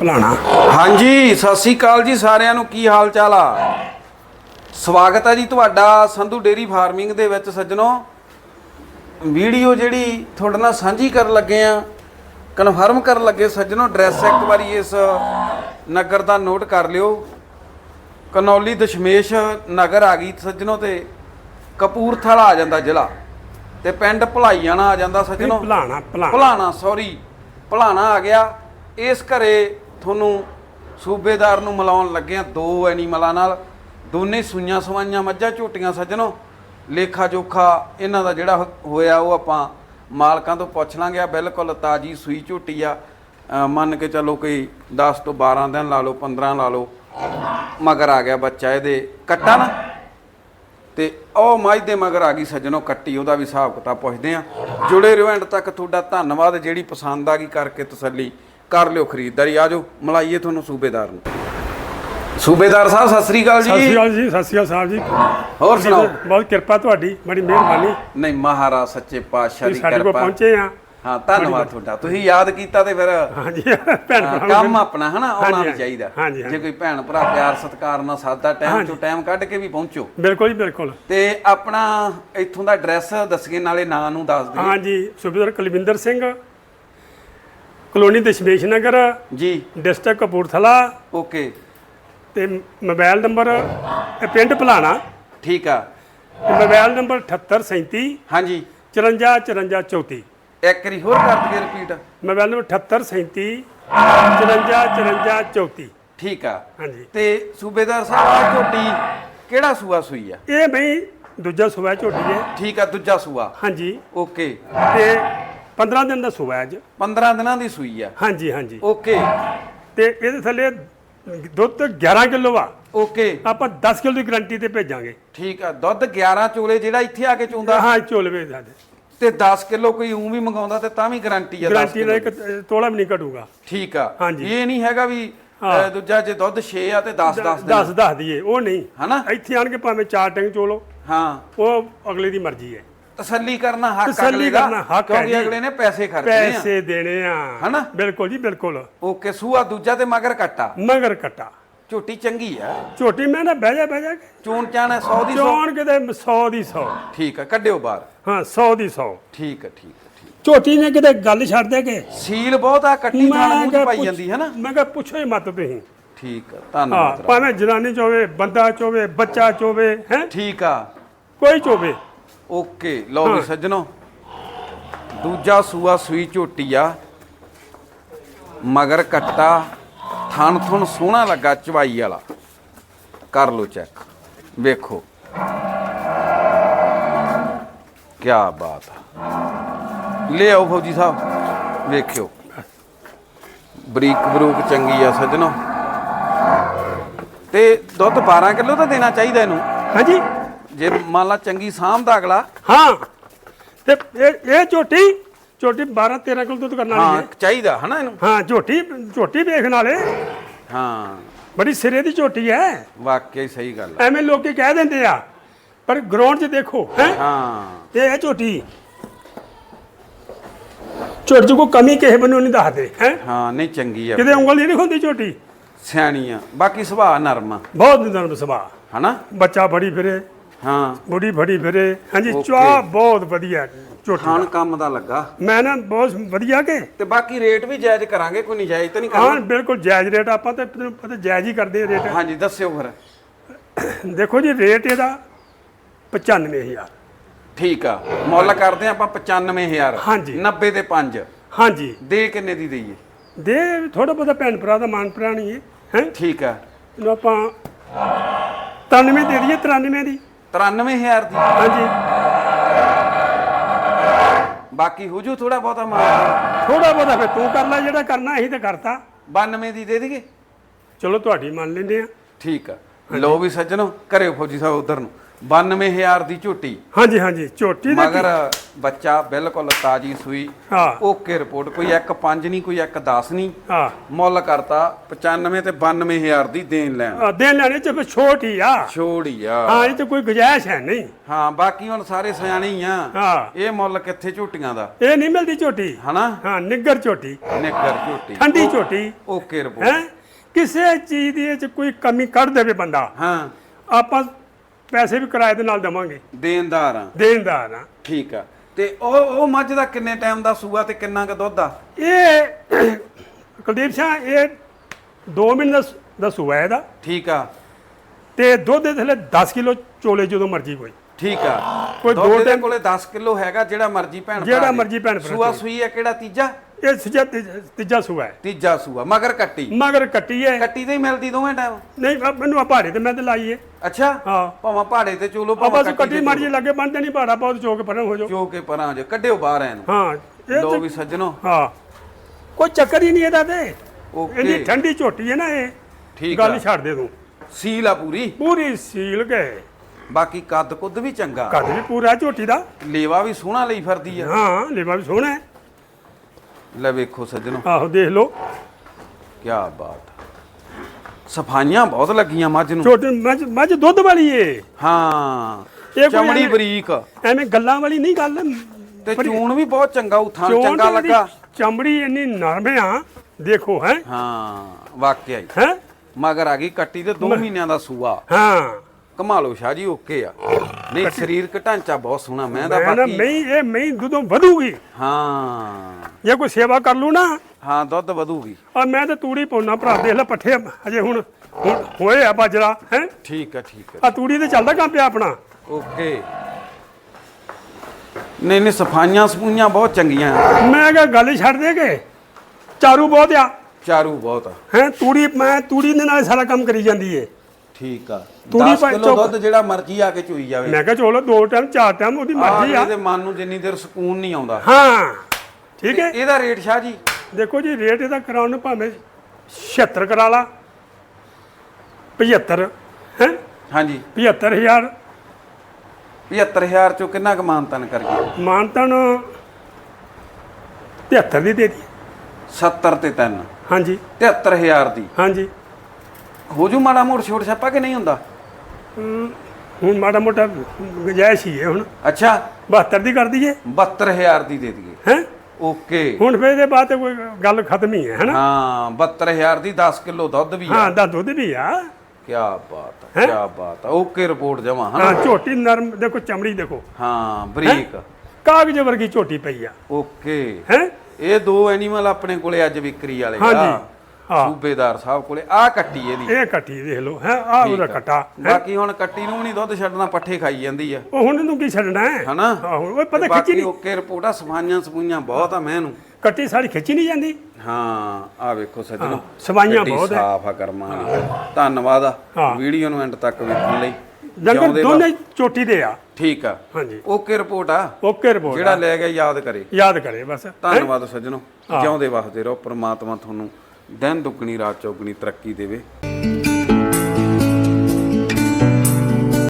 ਭਲਾਣਾ। ਹਾਂਜੀ ਸਤਿ ਸ੍ਰੀ ਅਕਾਲ ਜੀ ਸਾਰਿਆਂ ਨੂੰ। ਕੀ ਹਾਲ ਚਾਲ ਆ? ਸਵਾਗਤ ਹੈ ਜੀ ਤੁਹਾਡਾ ਸੰਧੂ ਡੇਰੀ ਫਾਰਮਿੰਗ ਦੇ ਵਿੱਚ ਸੱਜਣੋ। ਵੀਡੀਓ ਜਿਹੜੀ ਤੁਹਾਡੇ ਨਾਲ ਸਾਂਝੀ ਕਰਨ ਲੱਗੇ ਆ ਕਨਫਰਮ ਕਰਨ ਲੱਗੇ ਸੱਜਣੋ ਐਡਰੈਸ ਇੱਕ ਵਾਰੀ ਇਸ ਨਗਰ ਦਾ ਨੋਟ ਕਰ ਲਿਓ। ਕਨੌਲੀ ਦਸ਼ਮੇਸ਼ ਨਗਰ ਆ ਗਈ ਸੱਜਣੋ ਤੇ ਕਪੂਰਥਲਾ ਆ ਜਾਂਦਾ ਜ਼ਿਲ੍ਹਾ ਤੇ ਪਿੰਡ ਭਲਾਈਆਣਾ ਆ ਜਾਂਦਾ ਸੱਜਣੋ। ਭਲਾਣਾ ਭਲਾਣਾ। ਭਲਾਣਾ ਸੌਰੀ ਭਲਾਣਾ ਆ ਗਿਆ। ਇਸ ਘਰੇ ਤੁਹਾਨੂੰ ਸੂਬੇਦਾਰ ਨੂੰ ਮਿਲਾਉਣ ਲੱਗਿਆ ਦੋ ਐਨੀਮਲਾਂ ਨਾਲ। ਦੋਨੇ ਸੂਈਆਂ ਸਵਾਈਆਂ, ਮੱਝਾਂ ਝੋਟੀਆਂ ਸੱਜਣੋ। ਲੇਖਾ ਜੋਖਾ ਇਹਨਾਂ ਦਾ ਜਿਹੜਾ ਹੋ- ਹੋਇਆ ਉਹ ਆਪਾਂ ਮਾਲਕਾਂ ਤੋਂ ਪੁੱਛ ਲਾਂਗੇ। ਆ ਬਿਲਕੁਲ ਤਾਜੀ ਸੂਈ ਝੋਟੀ ਆ। ਮੰਨ ਕੇ ਚੱਲੋ ਕੋਈ 10 ਤੋਂ 12 ਦਿਨ ਲਾ ਲਓ 15 ਲਾ ਲਓ, ਮਗਰ ਆ ਗਿਆ ਬੱਚਾ ਇਹਦੇ ਕੱਟਾ ਨਾ। ਤੇ ਉਹ ਮਾਝ ਦੇ ਮਗਰ ਆ ਗਈ ਸੱਜਣੋ ਕੱਟੀ, ਉਹਦਾ ਵੀ ਹਿਸਾਬ ਕਿਤਾਬ ਪੁੱਛਦੇ ਆ। ਜੁੜੇ ਰਹੋ ਐਂਡ ਤੱਕ ਤੁਹਾਡਾ ਧੰਨਵਾਦ। ਜਿਹੜੀ ਪਸੰਦ ਆ ਗਈ ਕਰਕੇ ਤਸੱਲੀ ਕਰ ਲਿਓ ਖਰੀਦਦਾਰੀ ਆਜੋ ਮਲਾਈਏ ਤੁਹਾਨੂੰ ਸੂਬੇਦਾਰ ਨੂੰ। ਸੂਬੇਦਾਰ ਸਾਹਿਬ ਸਤਿ ਸ੍ਰੀ ਅਕਾਲ ਸਤਿ ਸ਼੍ਰੀ ਜੀ ਅਕਾਲ ਜੀ ਸਤਿ ਸ਼੍ਰੀ ਅਕਾਲ ਸਾਹਿਬ ਜੀ। ਹੋਰ ਸੁਣਾਓ? ਬਹੁਤ ਕਿਰਪਾ ਤੁਹਾਡੀ ਬੜੀ ਮਿਹਰਬਾਨੀ। ਨਹੀਂ ਮਹਾਰਾਜ ਸੱਚੇ ਪਾਤਸ਼ਾਹ ਤੁਸੀਂ ਦੀ ਸਾਡੇ ਕੋਲ ਕਿਰਪਾ। ਪਹੁੰਚੇ ਆ। ਹਾਂ ਧੰਨਵਾਦ ਤੁਹਾਡਾ। ਤੁਸੀਂ ਯਾਦ ਕੀਤਾ ਤੇ ਫਿਰ ਹਾਂਜੀ ਭੈਣ ਹਾਂ, ਭਰਾਵਾਂ ਕੰਮ ਆਪਣਾ ਹਨਾ ਆਉਣਾ ਹਾਂਜੀ, ਵੀ ਚਾਹੀਦਾ। ਹਾਂਜੀ, ਹਾਂਜੀ। ਜੇ ਕੋਈ ਭੈਣ ਭਰਾ ਪਿਆਰ ਸਤਿਕਾਰ ਨਾਲ ਸਾਦਾ ਟਾਈਮ। ਚੋਂ ਟਾਈਮ ਕੱਢ ਕੇ ਵੀ ਪਹੁੰਚੋ। ਬਿਲਕੁਲ ਜੀ ਬਿਲਕੁਲ। ਤੇ ਆਪਣਾ ਇੱਥੋਂ ਦਾ ਐਡਰੈਸ ਦੱਸਗੇ ਨਾਲੇ ਨਾਂ ਨੂੰ ਦੱਸ ਦਿਓ। ਹਾਂਜੀ Subedar Kulwinder Singh colony Dashmesh Nagar ji. District Kapurthala okay. ਤੇ ਮੋਬਾਈਲ ਨੰਬਰ ਇਹ ਪਿੰਡ ਭਲਾਣਾ। ਠੀਕ ਆ। ਤੇ ਮੋਬਾਈਲ ਨੰਬਰ 7837 ਹਾਂਜੀ। 54 54 34 ਇੱਕ ਵਾਰੀ ਹੋਰ ਕਰ ਦਈਏ ਰਿਪੀਟ ਮੋਬਾਈਲ ਨੰਬਰ 7837 54 54 34 ਠੀਕ ਆ। ਹਾਂਜੀ। ਤੇ ਸੂਬੇਦਾਰ ਸਾਹਿਬ ਆ ਝੋਟੀ ਕਿਹੜਾ ਸੂਆ ਸੂਈ ਆ? ਇਹ ਬਈ ਦੂਜਾ ਸੂਆ ਝੋਟੀ ਹੈ। ਠੀਕ ਆ ਦੂਜਾ ਸੂਆ। ਹਾਂਜੀ। ਓਕੇ। ਤੇ 15 ਦਿਨ ਦਾ ਸੂਆ ਹੈ ਅੱਜ। 15 ਦਿਨਾਂ ਦੀ ਸੂਈ ਆ। ਹਾਂਜੀ ਹਾਂਜੀ। ਓਕੇ। ਤੇ ਇਹਦੇ ਥੱਲੇ ਦੁੱਧ 11 ਕਿਲੋ ਆ। ਓਕੇ। ਆਪਾਂ 10 ਕਿਲੋ ਦੀ ਗਰੰਟੀ ਤੇ ਭੇਜਾਂਗੇ। ਠੀਕ ਆ ਦੁੱਧ 11 ਚੋਲੇ ਜਿਹੜਾ ਇੱਥੇ ਆ ਕੇ ਚੁੰਦਾ। ਹਾਂ ਝੋਲਵੇ ਸਾਡੇ ਤੇ 10 ਕਿਲੋ ਕੋਈ ਉਂ ਵੀ ਮੰਗਾਉਂਦਾ ਤੇ ਤਾਂ ਵੀ ਗਾਰੰਟੀ ਆ 10 ਗਰੰਟੀ ਨਾਲ ਇੱਕ ਤੋਲਾ ਵੀ ਨਹੀਂ ਘਟੂਗਾ। ਠੀਕ ਆ। ਹਾਂਜੀ। ਇਹ ਨਹੀਂ ਹੈਗਾ ਵੀ ਦੂਜਾ ਜੇ ਦੁੱਧ 6 ਆ ਤੇ 10 10 10 ਦੱਸ ਦਈਏ। ਉਹ ਨਹੀਂ। ਹਨਾ? ਇੱਥੇ ਆਣ ਕੇ ਭਾਵੇਂ ਚਾਰ ਟੈਂਕ ਚੋਲੋ। ਹਾਂ। ਉਹ ਅਗਲੇ ਦੀ ਮਰਜ਼ੀ ਹੈ। ਤਸੱਲੀ ਕਰਨਾ ਹੱਕ ਤਸੱਲੀ ਅਗਲੇ ਦਾ ਕਰਨਾ ਹੱਕ ਹੈ ਕਿਉਂਕਿ ਜੀ। ਅਗਲੇ ਨੇ ਪੈਸੇ ਖਰਚਣੇ ਆ। ਪੈਸੇ ਦੇਣੇ ਆ। ਹਨਾ? ਬਿਲਕੁਲ ਜੀ ਬਿਲਕੁਲ। ਓਕੇ ਸੂਆ ਦੂਜਾ ਤੇ ਮਗਰ ਕੱਟਾ। ਮਗਰ ਕਟਾ। ਝੋਟੀ ਚੰਗੀ ਆ। ਝੋਟੀ ਮੈਂ ਨਾ ਬਹਿ ਜਾ ਬਹਿ ਜਾ ਚੋਣ ਚਾਣ 100 ਦੀ 100 ਚੋਣ ਕਿਤੇ 100 ਦੀ 100 ਠੀਕ ਆ ਕੱਢਿਓ ਬਾਹਰ। ਹਾਂ 100 ਦੀ 100 ਠੀਕ ਆ ਠੀਕ ਆ ਠੀਕ ਝੋਟੀ ਨੇ ਕਿਤੇ ਗੱਲ ਛੱਡ ਦੇ ਕੇ? ਸੀਲ ਬਹੁਤ ਆ ਕੱਟੀ ਥਾਣ ਮੂੰਹ ਚ ਪਾਈ ਪੁੱਛ- ਜਾਂਦੀ ਹੈ ਨਾ। ਮੈਂ ਕਿਹਾ ਪੁੱਛੋ ਹੀ ਮਤ ਤੁਸੀਂ। ਠੀਕ ਆ ਹਾਂ ਧੰਨਵਾਦ। ਭਾਵੇਂ ਜਨਾਨੀ ਚੋਵੇ ਬੰਦਾ ਚੋਵੇ ਬੱਚਾ ਚੋਵੇ ਹੈ? ਠੀਕ ਆ। ਕੋਈ ਚੋਵੇ। ਓਕੇ ਲਓ ਵੀ ਸੱਜਣੋ। ਦੂਜਾ ਸੂਆ ਸੂਈ ਝੋਟੀ ਆ ਮਗਰ ਕੱਟਾ ਥਣ ਥਣ ਸੋਹਣਾ ਲੱਗਾ ਚਵਾਈ ਵਾਲਾ। ਕਰ ਲਓ ਚੈੱਕ। ਵੇਖੋ। ਕੀ ਬਾਤ ਆ। ਲੈ ਆਓ ਫੌਜੀ ਸਾਹਿਬ ਵੇਖਿਓ। ਬਰੀਕ ਬਰੂਕ ਚੰਗੀ ਆ ਸੱਜਣੋ। ਤੇ ਦੁੱਧ 12 ਕਿਲੋ ਤਾਂ ਦੇਣਾ ਚਾਹੀਦਾ ਇਹਨੂੰ? ਹਾਂਜੀ। ਜੇ ਮੰਨ ਲਾ ਚੰਗੀ ਸਾਂਭਦਾ ਅਗਲਾ। ਹਾਂ। ਤੇ ਇਹ ਇਹ ਝੋਟੀ ਝੋਟੀ 12 13 ਕਿਲੋ ਦੁੱਧ ਕਰਨ ਵਾਲੀ ਹਾਂ ਹੈ। ਚਾਹੀਦਾ ਹਨਾ ਇਹਨੂੰ? ਹਾਂ ਝੋਟੀ ਝੋਟੀ ਵੇਖਣ ਵਾਲੇ। ਹਾਂ। ਬੜੀ ਸਿਰੇ ਦੀ ਝੋਟੀ ਹੈ। ਵਾਕਈ ਸਹੀ ਗੱਲ ਆ ਐਵੇਂ ਲੋਕੀ ਕਹਿ ਦਿੰਦੇ ਆ ਪਰ ਗਰਾਊਂਡ 'ਚ ਦੇਖੋ ਹੈ? ਹਾਂ। ਇਹ ਹੈ ਝੋਟੀ ਝੋਟੀ 'ਚ ਕੋਈ ਕਮੀ ਕਿਸੇ ਬੰਨੋਂ ਨਹੀਂ ਦੱਸਦੇ ਹੈ? ਹਾਂ ਨਹੀਂ ਚੰਗੀ ਆ। ਕਿਤੇ ਉਂਗਲ ਨਹੀਂ ਹੁੰਦੀ ਝੋਟੀ? ਸਿਆਣੀ ਆ। ਬਾਕੀ ਸੁਭਾਅ ਨਰਮ ਆ। ਬਹੁਤ ਨਰਮ ਸੁਭਾਅ। ਹਨਾ? ਬੱਚਾ ਫੜੀ ਫਿਰੇ। ਹਾਂ। ਬੁੜੀ ਫੜੀ ਫਿਰੇ। ਹਾਂਜੀ. ਚਾਹ ਬਹੁਤ ਵਧੀਆ ਝੋਟੀ ਖਾਣ ਦਾ। ਕੰਮ ਦਾ ਲੱਗਾ। ਮੈਂ ਨਾ ਬਹੁਤ ਵਧੀਆ ਕੇ? ਤੇ ਬਾਕੀ ਰੇਟ ਵੀ ਜਾਇਜ਼ ਕਰਾਂਗੇ ਕੋਈ ਨਜਾਇਜ਼ ਤਾਂ ਨਹੀਂ ਹਾਂ ਕਰਨਾ ਬਿਲਕੁਲ ਜਾਇਜ਼ ਰੇਟ ਆਪਾਂ ਤਾਂ ਤੈਨੂੰ ਪਤਾ ਜਾਇਜ਼ ਹੀ ਕਰਦੇ ਰੇਟ। ਹਾਂਜੀ ਦੱਸਿਓ ਫਿਰ। ਦੇਖੋ ਜੀ ਰੇਟ ਇਹਦਾ 95000 ਠੀਕ ਆ। ਮੁੱਲ ਕਰਦੇ ਆਪਾਂ 95000 ਹਾਂਜੀ। 90 ਤੇ 5 ਹਾਂਜੀ। ਦੇ ਕਿੰਨੇ ਦੀ ਦਈਏ? ਦੇ ਥੋੜਾ ਬਹੁਤਾ ਭੈਣ ਭਰਾ ਦਾ ਮਾਨ ਪ੍ਰਾਣੀ ਹੈ ਹੈ? ਠੀਕ ਆ। ਇਹਨੂੰ ਆਪਾਂ 93 ਦੇ ਦਈਏ 93 ਦੀ। 93000 ਦੀ। ਹਾਂਜੀ। ਬਾਕੀ ਹੋ ਜੂ ਥੋੜਾ ਬਹੁਤਾ ਮਾਰ। ਥੋੜਾ ਬਹੁਤਾ ਫਿਰ ਤੂੰ ਕਰ ਲੈ ਜਿਹੜਾ ਕਰਨਾ ਅਸੀਂ ਤੇ ਕਰਤਾ। 92 ਦੀ ਦੇ ਦਈਏ? ਚਲੋ ਤੁਹਾਡੀ ਮੰਨ ਲੈਂਦੇ ਆ। ਠੀਕ ਆ। ਲੋ ਵੀ ਸੱਜਣੋ ਕਰਿਓ ਫੌਜੀ ਸਾਹਿਬ ਉਧਰ ਨੂੰ। 92000 ਦੀ ਝੋਟੀ। ਹਾਂਜੀ ਹਾਂਜੀ ਝੋਟੀ ਦੇ ਮਗਰ ਬੱਚਾ ਬਿਲਕੁਲ ਤਾਜੀ ਸੂਈ। ਹਾਂ। ਓਕੇ ਰਿਪੋਰਟ ਕੋਈ ਇੱਕ 5 ਨਹੀਂ ਕੋਈ ਇੱਕ 10 ਨਹੀਂ। ਹਾਂ। ਮੁੱਲ ਕਰਤਾ 95 ਤੇ 92000 ਦੀ ਦੇਣ ਲੈਣ। ਦੇਣ ਲੈਣੇ ਚ ਫਿਰ ਛੋਟ ਆ। ਛੋੜ ਹੀ ਆ। ਹਾਂ ਇਹ ਤੇ ਕੋਈ ਗੁਜਾਇਸ਼ ਹੈ ਨਹੀਂ। ਹਾਂ ਬਾਕੀ ਹੁਣ ਸਾਰੇ ਸਿਆਣੇ ਹੀ ਆ। ਹਾਂ। ਇਹ ਮੁੱਲ ਕਿੱਥੇ ਝੋਟੀਆਂ ਦਾ? ਇਹ ਨਹੀਂ ਮਿਲਦੀ ਝੋਟੀ। ਹਨਾ? ਹਾਂ ਨਿੱਗਰ ਝੋਟੀ। ਨਿੱਗਰ ਝੋਟੀ। ਠੰਡੀ ਝੋਟੀ। Okay report. ਹੈ? ਕਿਸੇ ਚੀਜ਼ ਦੀ ਇਹ ਚ ਕੋਈ ਕਮੀ ਕੱਢ ਦੇਵੇ ਬੰਦਾ। ਹਾਂ। ਆਪਾਂ ਪੈਸੇ ਵੀ ਕਿਰਾਏ ਦੇ ਨਾਲ ਦੇਵਾਂਗੇ। ਦੇਣਦਾਰ ਆ। ਦੇਣਦਾਰ ਆ। ਠੀਕ ਆ। ਤੇ ਉਹ ਉਹ ਮੱਝ ਦਾ ਕਿੰਨੇ ਟਾਈਮ ਦਾ ਸੂਆ ਤੇ ਕਿੰਨਾ ਕੁ ਦੁੱਧ ਆ? ਇਹ ਕੁਲਦੀਪ ਸਿੰਘ ਇਹ 2 ਮਹੀਨੇ ਦਾ ਸ- ਦਾ ਸੂਆ ਹੈ ਇਹਦਾ। ਠੀਕ ਆ। ਤੇ ਦੁੱਧ ਦੇ ਥੱਲੇ 10 ਕਿਲੋ ਚੋਲੇ ਜਦੋਂ ਮਰਜ਼ੀ ਕੋਈ। ਠੀਕ ਆ। ਕੋਈ ਦੋ ਇਹਦੇ ਟਾਈਮ- ਕੋਲੇ 10 ਕਿਲੋ ਹੈਗਾ ਜਿਹੜਾ ਮਰਜ਼ੀ ਭੈਣ ਜਿਹੜਾ। ਮਰਜ਼ੀ ਭੈਣ ਸੂਆ। ਸੂਈ ਹੈ ਕਿਹੜਾ ਤੀਜਾ? ਇਹ ਸਜਾ ਤੀਜਾ ਸੂਆ ਹੈ। ਤੀਜਾ ਸੂਆ ਮਗਰ ਕੱਟੀ। ਮਗਰ ਕੱਟੀ ਹੈ। ਕੱਟੀ ਤੇ ਹੀ ਮਿਲਦੀ ਦੋਵੇਂ ਟਾਈਮ? ਨਹੀਂ ਮੈਨੂੰ ਆ ਭਾੜੇ ਤੇ ਮੈਂ ਤੇ ਲਾਈਏ ਅੱਛਾ ਹਾਂ। ਭਾਵੇਂ ਪਹਾੜੇ ਤੇ ਚੋਲੋ ਭਾਵੇਂ ਕੱਟੀ ਮਰਜ਼ੀ ਲੱਗੇ ਬੰਦੇ ਨਹੀਂ ਭਾੜਾ ਬਹੁਤ ਚੋਕ ਪਰਾਂ ਹੋ ਜਾਓ। ਚੋ ਕੇ ਪਰਾਂ ਜੋ ਕੱਢਿਓ ਬਾਹਰ ਇਹਨੂੰ ਹਾਂ ਲੋ ਵੀ ਸੱਜਣੋ। ਹਾਂ। ਕੋਈ ਚੱਕਰ ਹੀ ਨਹੀਂ ਇਹਦਾ ਤੇ। ਓਕੇ। ਇੰਨੀ ਠੰਡੀ ਝੋਟੀ ਹੈ ਨਾ ਇਹ। ਠੀਕ ਗੱਲ ਛੱਡ ਦੇ ਤੂੰ। ਸੀਲ ਆ ਪੂਰੀ? ਪੂਰੀ ਸੀਲ ਗਏ। ਬਾਕੀ ਕੱਦ ਕੁੱਦ ਵੀ ਚੰਗਾ। ਕੱਦ ਵੀ ਪੂਰਾ ਝੋਟੀ ਦਾ। ਲੇਵਾ ਵੀ ਸੋਹਣਾ ਲਈ ਫਿਰਦੀ ਆ। ਹਾਂ ਲੇਵਾ ਵੀ ਸੋਹਣਾ ਹੈ। ਲੈ ਵੇਖੋ ਸੱਜਣੋ। ਆਹੋ ਦੇਖ ਲਓ। ਕੀ ਬਾਤ। ਸਫਾਈਆਂ ਬਹੁਤ ਲੱਗੀਆਂ ਮੱਝ ਨੂੰ। ਛੋਟੇ ਮੱਝ ਮੱਝ ਦੁੱਧ ਵਾਲੀ ਏ। ਹਾਂ ਇਹ ਕੋਈ ਚਮੜੀ ਐਵੇਂ- ਬਰੀਕ। ਐਵੇਂ ਗੱਲਾਂ ਵਾਲੀ ਨਹੀਂ ਗੱਲ। ਤੇ ਚੂਣ ਵੀ ਬਹੁਤ ਚੰਗਾ ਉਥਾਂ ਚੋਣ ਚੰਗਾ ਤੇ ਲੱਗਾ। ਚਮੜੀ ਇੰਨੀ ਨਰਮ ਆ ਦੇਖੋ ਹੈ। ਹਾਂ ਵਾਕਿਆ ਹੀ। ਹੈ? ਮਗਰ ਆ ਗਈ ਕੱਟੀ ਤੇ 2 ਮਹੀਨਿਆਂ ਦਾ ਸੂਆ। ਹਾਂ। ਕਮਾ ਲਓ ਸ਼ਾਹ ਜੀ ਓਕੇ ਆ। ਨਹੀਂ ਸਰੀਰਕ ਢਾਂਚਾ ਬਹੁਤ ਸੋਹਣਾ ਮੈਂ ਦਾ ਮੈਂ ਨਾ ਬਾਕੀ ਮਹੀਂ ਇਹ ਮਹੀਂ ਦੁੱਧੋਂ ਵਧੂਗੀ। ਹਾਂ। ਜੇ ਕੋਈ ਸੇਵਾ ਕਰ ਲੂ ਨਾ ਹਾਂ ਦੁੱਧ ਵਧੂਗੀ। ਆ ਮੈਂ ਤਾਂ ਤੂੜੀ ਪਾਉਣਾ ਭਰਾ ਦੇਖ ਲੈ ਪੱਠੇ ਅਜੇ ਹੁਣ ਹੁਣ ਹੋਏ ਆ ਬਾਜਰਾ ਹੈ? ਠੀਕ ਆ ਠੀਕ ਆ। ਆ ਤੂੜੀ ਤੇ ਚੱਲਦਾ ਕੰਮ ਪਿਆ ਆਪਣਾ। ਓਕੇ। ਨਹੀਂ ਨਹੀਂ ਸਫਾਈਆਂ ਸਪੂਈਆਂ ਬਹੁਤ ਚੰਗੀਆਂ। ਮੈਂ ਕਿਹਾ ਗੱਲ ਹੀ ਛੱਡ ਦੇ ਕੇ ਚਾਰੂ ਬਹੁਤ ਆ। ਚਾਰੂ ਬਹੁਤ ਆ। ਹੈ ਤੂੜੀ ਮੈਂ ਤੂੜੀ ਦੇ ਨਾਲ ਸਾਰਾ ਕੰਮ ਕਰੀ ਜਾਂਦੀ ਏ। ਠੀਕ ਆ। ਤੂੜੀ 10 ਭਾਵੇਂ ਕਿਲੋ ਚੁੱਕ- ਦੁੱਧ ਜਿਹੜਾ ਮਰਜ਼ੀ ਆ ਕੇ ਚੋਈ ਜਾਵੇ। ਮੈਂ ਕਿਹਾ ਚਲੋ ਦੋ ਟਾਈਮ ਚਾਰ ਟਾਈਮ ਉਹਦੀ ਮਰਜ਼ੀ ਆ। ਇਹਦੇ ਮਨ ਨੂੰ ਜਿੰਨੀ ਦੇਰ ਸਕੂਨ ਨਹੀਂ ਆਉਂਦਾ। ਹਾਂ ਠੀਕ ਹੈ। ਇਹਦਾ ਰੇਟ ਸ਼ਾਹ ਜੀ। ਦੇਖੋ ਜੀ ਰੇਟ ਇਹਦਾ ਕਰਾਉਣ ਨੂੰ ਭਾਵੇਂ 76 ਕਰਾ ਲਾ 75 ਹੈ? ਹਾਂਜੀ। 75000 75000 ਚੋਂ ਕਿੰਨਾ ਕੁ ਮਾਨਤਨ ਕਰ ਗਏ ਮਾਨਤਨ 73 ਦੀ ਦੇ ਦੀ। 70 ਤੇ 3 ਹਾਂਜੀ। 73000 ਦੀ। ਹਾਂਜੀ। ਹੋ ਜੂ ਮਾੜਾ ਮੋੜ ਛੋਟ ਛਾਪਾ ਕਿ ਨਹੀਂ ਹੁੰਦਾ? ਹਮ, ਹੁਣ ਮਾੜਾ ਮੋਟਾ ਗੁੰਜਾਇਸ਼ ਹੀ ਹੈ ਹੁਣ। ਅੱਛਾ। 72 ਦੀ ਕਰ ਦਈਏ। 72000 ਦੀ ਦੇ ਦਈਏ। ਹੈ? ਓਕੇ। ਹੁਣ ਫਿਰ ਇਹਦੇ ਬਾਅਦ ਤੇ ਕੋਈ ਗੱਲ ਖਤਮ ਹੀ ਹੈ ਹੈਨਾ? ਹਾਂ 72000 ਦੀ 10 ਕਿਲੋ ਦੁੱਧ ਵੀ ਆ। ਹਾਂ ਦਾ ਦੁੱਧ ਵੀ ਆ। ਕੀ ਬਾਤ ਹੈ? ਕੀ ਬਾਤ ਹੈ ਓਕੇ ਰਿਪੋਰਟ ਜਮਾ ਹਨਾ? ਹਾਂ ਝੋਟੀ ਨਰਮ ਦੇਖੋ ਚਮੜੀ ਦੇਖੋ। ਹਾਂ ਬਰੀਕ। ਕਾਗਜ਼ ਵਰਗੀ ਝੋਟੀ ਪਈ ਆ। ਓਕੇ। ਹੈ? ਇਹ ਦੋ ਐਨੀਮਲ ਆਪਣੇ ਕੋਲੇ ਅੱਜ ਵਿਕਰੀ ਵਾਲੇ ਹਾਂਜੀ। ਆ। ਹਾਂ ਸੂਬੇਦਾਰ ਸਾਹਿਬ ਕੋਲੇ ਆ ਕੱਟੀ ਇਹਦੀ। ਇਹ ਕੱਟੀ ਦੇਖ ਲਓ ਹੈ ਆ ਉਹਦਾ ਕਟਾ ਬਾਕੀ ਹੁਣ ਕੱਟੀ ਨੂੰ ਵੀ ਨਹੀਂ ਦੁੱਧ ਛੱਡਣਾ ਪੱਠੇ ਖਾਈ ਜਾਂਦੀ ਆ। ਉਹ ਹੁਣ ਇਹਨੂੰ ਕੀ ਛੱਡਣਾ ਹੈ? ਹਨਾ? ਉਹ ਪਤਾ ਖਿੱਚੀ ਬਾਕੀ ਨਹੀਂ। ਓਕੇ ਰਿਪੋਰਟਾਂ ਸਫਾਈਆਂ ਸਫੂਈਆਂ ਬਹੁਤ ਆ ਮੈਂ ਨੂੰ ਕੱਟੀ ਸਾਰੀ ਖਿੱਚੀ ਨਹੀਂ ਜਾਂਦੀ? ਹਾਂ ਆ ਵੇਖੋ ਸੱਜਣੋ ਸਫਾਈਆਂ ਗੱਡੀ ਬਹੁਤ। ਸਾਫ਼ ਆ ਕਰਮਾਂ ਵਾਲੀ ਧੰਨਵਾਦ ਆ। ਵੀਡੀਓ ਨੂੰ ਐਂਡ ਤੱਕ ਵੇਖਣ ਲਈ। ਡੰਗਰ ਦੋਨੇ ਚੋਟੀ ਦੇ ਆ। ਠੀਕ ਆ। ਹਾਂਜੀ। ਓਕੇ ਰਿਪੋਰਟ ਆ। ਓਕੇ ਰਿਪੋਰਟ ਜਿਹੜਾ ਲੈ ਗਿਆ ਯਾਦ ਕਰੇ। ਯਾਦ ਕਰੇ ਬਸ। ਧੰਨਵਾਦ ਸੱਜਣੋ। ਜਿਉਂਦੇ ਵਸਦੇ ਰਹੋ ਪ੍ਰਮਾਤਮਾ ਤੁਹਾਨੂੰ ਦਿਨ ਦੁੱਗਣੀ ਰਾਤ ਚੌਗਣੀ ਤਰੱਕੀ ਦੇਵੇ।